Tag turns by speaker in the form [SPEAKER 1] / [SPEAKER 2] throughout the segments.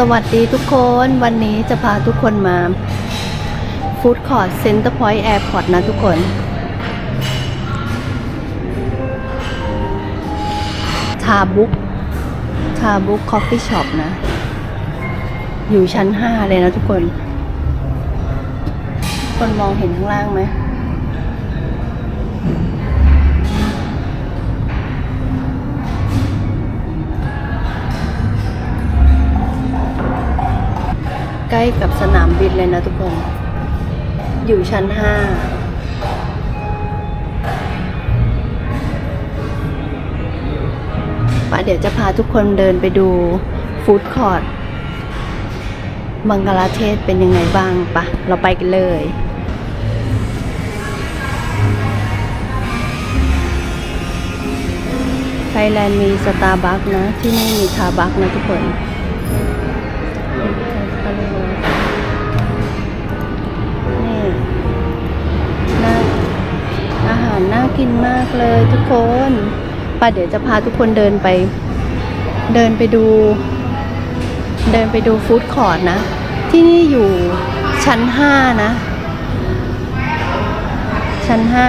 [SPEAKER 1] สวัสดีทุกคนวันนี้จะพาทุกคนมาฟู้ดคอร์ t เซ็นเตอร์พอยต์แอร์พอร์ตนะทุกคนทาบุ๊กทาบุ๊กคอฟฟี่ช็อปนะ อยู่ชั้น 5 เลยนะทุกคน คนมองเห็นข้างล่างไหม ใกล้กับสนามบินเลยนะทุกคน อยู่ชั้นห้าปะเดี๋ยวจะพาทุกคนเดินไปดูฟู้ดคอร์ t บังกลาเทศเป็นยังไงบ้างปะเราไปกันเลยไทยแลนด์มีสตาร์บัคนะ ที่นี่มีคาบัคนะทุกคน นี่น่าอาหารน่ากินมากเลยทุกคนป่ะเดี๋ยวจะพาทุกคนเดินไป เดินไปดู เดินไปดูฟู้ดคอร์ทนะ ที่นี่อยู่ชั้นห้านะ ชั้นห้า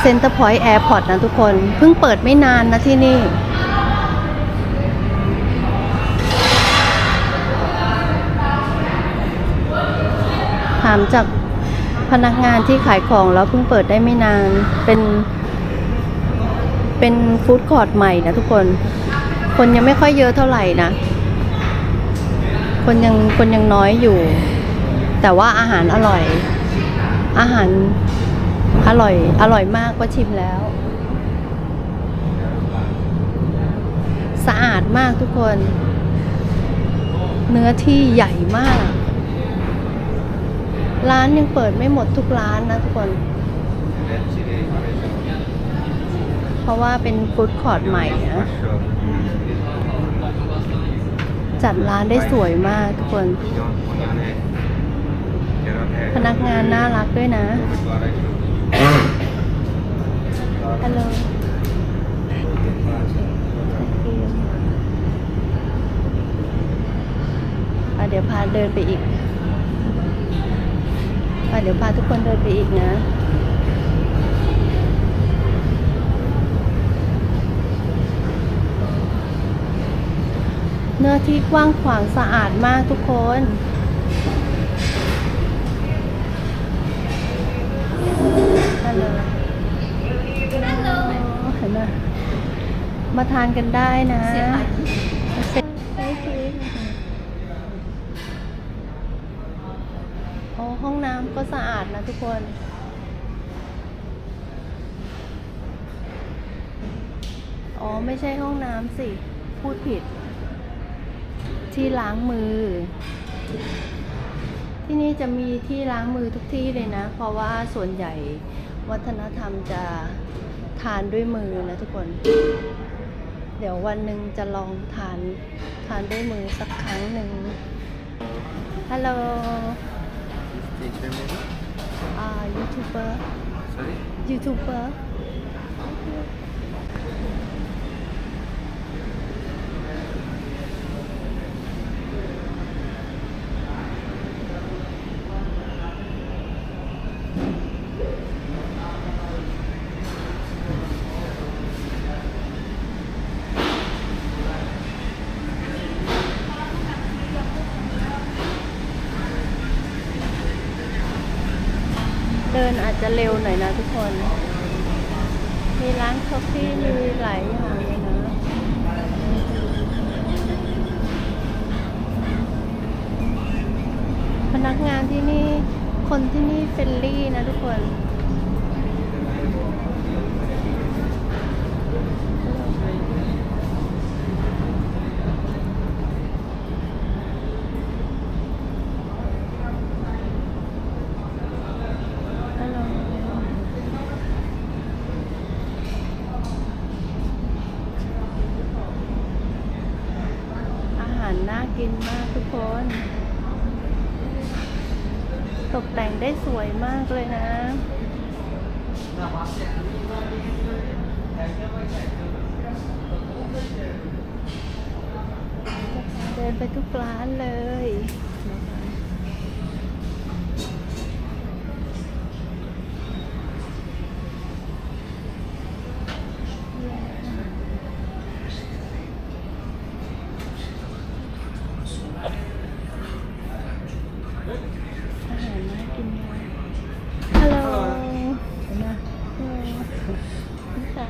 [SPEAKER 1] เซ็นเตอร์พอยต์แอร์พอร์ตนะทุกคน เพิ่งเปิดไม่นานนะที่นี่ ถามจากพนักงานที่ขายของแล้วเพิ่งเปิดได้ไม่นาน เป็น เป็นฟู้ดคอร์ทใหม่นะทุกคน คนยังไม่ค่อยเยอะเท่าไหร่นะ คนยังคนยังน้อยอยู่ แต่ว่าอาหารอร่อย อาหารอร่อย อร่อยมากก็ชิมแล้ว สะอาดมากทุกคน เนื้อที่ใหญ่มาก ร้านยังเปิดไม่หมดทุกร้านนะทุกคน เพราะว่าเป็นฟู้ดคอร์ทใหม่นะจัดร้านได้สวยมากทุกคน พนักงานน่ารักด้วยนะฮัลโหลเดี๋ยวพาเดินไปอีก อะเดี๋ยวพาทุกคนเดินไปอีกนะเนื้อที่กว้างขวางสะอาดมากทุกคน ฮัลโหลเห็นไหมมาทานกันได้นะเสร็จโอ้ห้องน้ำก็สะอาดนะทุกคน อ๋อ ไม่ใช่ห้องน้ำสิ พูดผิด ที่ล้างมือ ที่นี่จะมีที่ล้างมือทุกที่เลยนะ เพราะว่าส่วนใหญ่วัฒนธรรมจะทานด้วยมือนะทุกคน เดี๋ยววันหนึ่งจะลองทานทานด้วยมือสักครั้งหนึ่งฮัลโหล
[SPEAKER 2] Teacher maybe?
[SPEAKER 1] อ่ายูทูบเบอร์
[SPEAKER 2] Sorry?
[SPEAKER 1] ยูทูบเบอร์ เดินอา จะเร็วหน่อยนะทุกคน มีร้านคอฟฟี่มีหลายอย่างเลยนะพนักงานที่นี่ คนที่นี่เฟรนลี่นะทุกคน ฮัลโหล อาหารน่ากินมากทุกคน ตกแต่งได้ สวยมากเลยนะ เดินไปทุกร้านเลย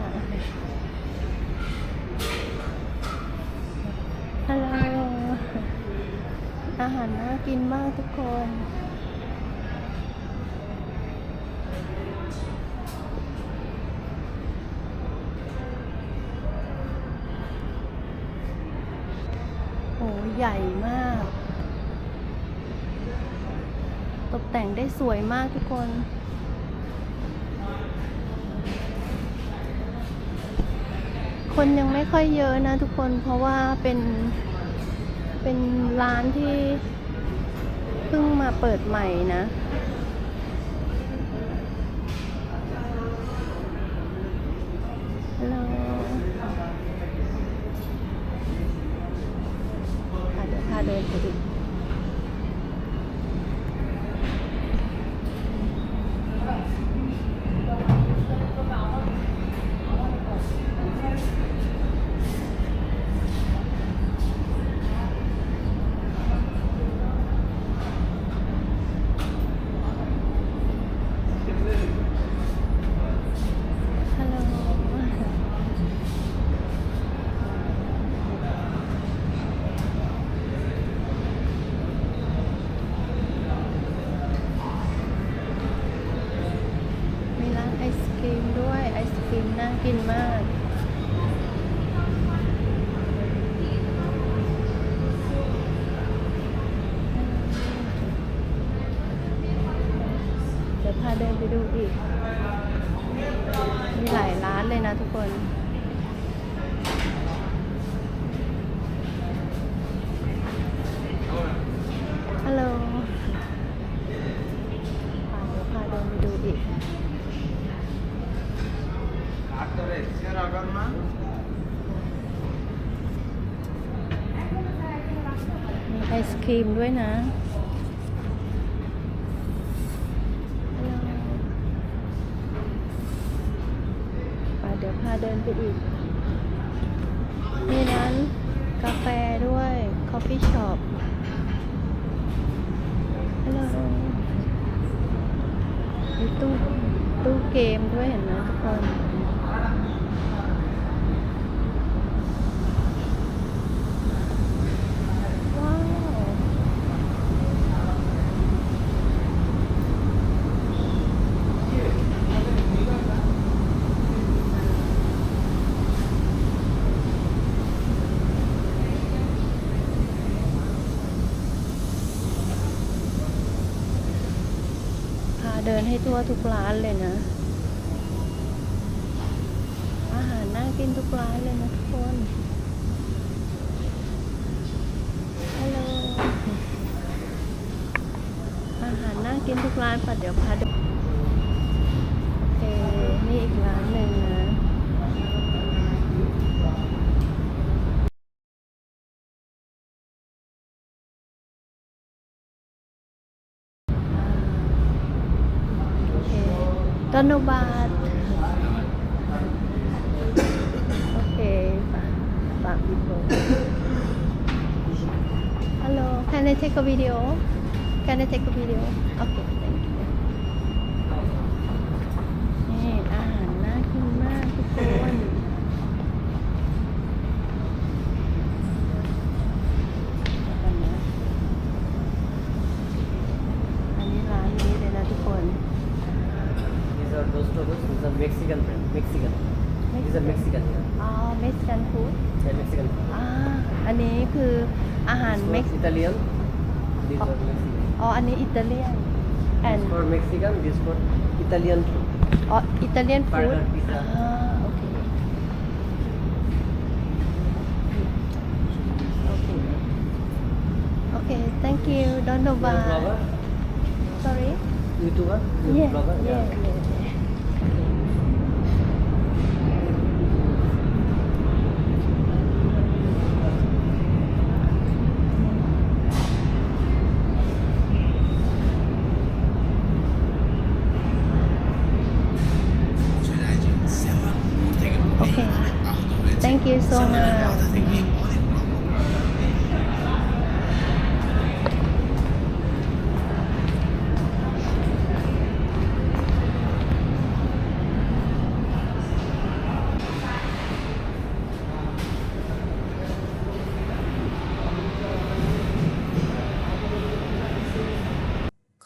[SPEAKER 1] ค่ะฮัลโหลอาหารน่ากินมากทุกคนโหใหญ่มาก ตกแต่งได้สวยมากทุกคน คนยังไม่ค่อยเยอะนะทุกคนเพราะว่าเป็น เป็นร้านที่เพิ่งมาเปิดใหม่นะ ฮัลโหลค่ะเดี๋ยวพาเดินไปดูฮัลโหล มีร้านไอศครีมด้วย ไอศครีมน่ากินมาก เดี๋ยวพาเดินไปดูอีก มีหลายร้านเลยนะทุกคน ฮัลโหลพาเดี๋ยวพาเดินไปดูอีก มีไอศครีมด้วยนะไปเดี๋ยวพาเดินไปอีก มีร้านกาแฟด้วย coffee shop ฮัลโหล มีตู้ตู้เกมด้วยเห็นไหมทุกคน ว้าว พาเดินให้ทั่วทุกร้านเลยนะ อาหารน่ากินทุกร้านเลยนะทุกคนฮัลโหลอาหารน่ากินทุกร้านปัดเดี๋ยวพาเดินโอเคนี่อีกร้านหนึ่งนะ โอเค ต้นบาทโอเคฝากฝากวิดีโอ Hello can I take a video Can I take a video โอเค
[SPEAKER 3] those tacos. These are Mexican friend. Mexican. These are Mexican.
[SPEAKER 1] อ๋อ Mexican food
[SPEAKER 3] Yeah, Mexican.
[SPEAKER 1] อ่า อันนี้คืออาหาร
[SPEAKER 3] This
[SPEAKER 1] เม็ก
[SPEAKER 3] for Italian. These are Mexican.
[SPEAKER 1] อ๋อ อันนี้อิตาเลียน and
[SPEAKER 3] This for Mexican. This for Italian food.
[SPEAKER 1] อ๋อ อิตาเลียนฟู้ด
[SPEAKER 3] Burger, pizza.
[SPEAKER 1] อ่า โอเค โอเค โอเค thank you don't know
[SPEAKER 3] You are
[SPEAKER 1] why
[SPEAKER 3] blogger?
[SPEAKER 1] sorry
[SPEAKER 3] YouTuber? You
[SPEAKER 1] yeah
[SPEAKER 3] blogger?
[SPEAKER 1] yeah yeah
[SPEAKER 4] สวยงาม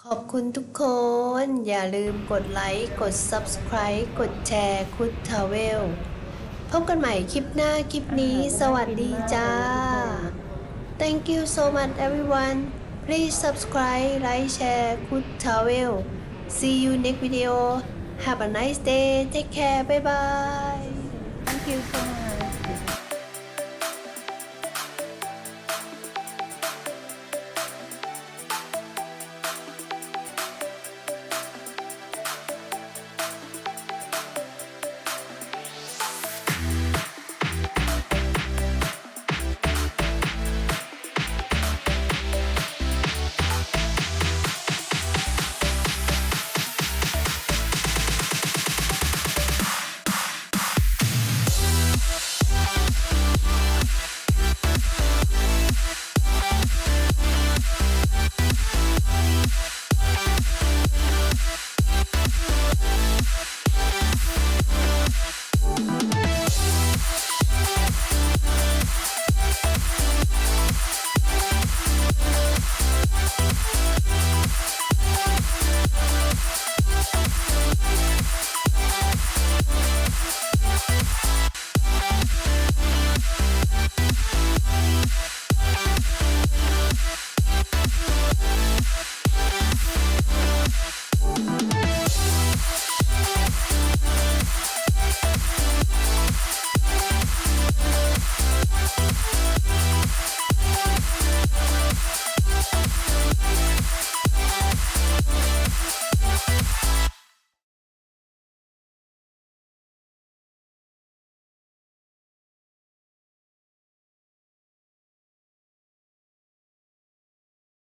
[SPEAKER 4] ขอบคุณทุกคน อย่าลืมกดไลค์ กด Subscribe กดแชร์คุดทาวเวล พบกันใหม่คลิปหน้าคลิปนี้ สวัสดีจ้า Thank you so much everyone please subscribe like share good travel see you next video have a nice day take care bye bye thank you so much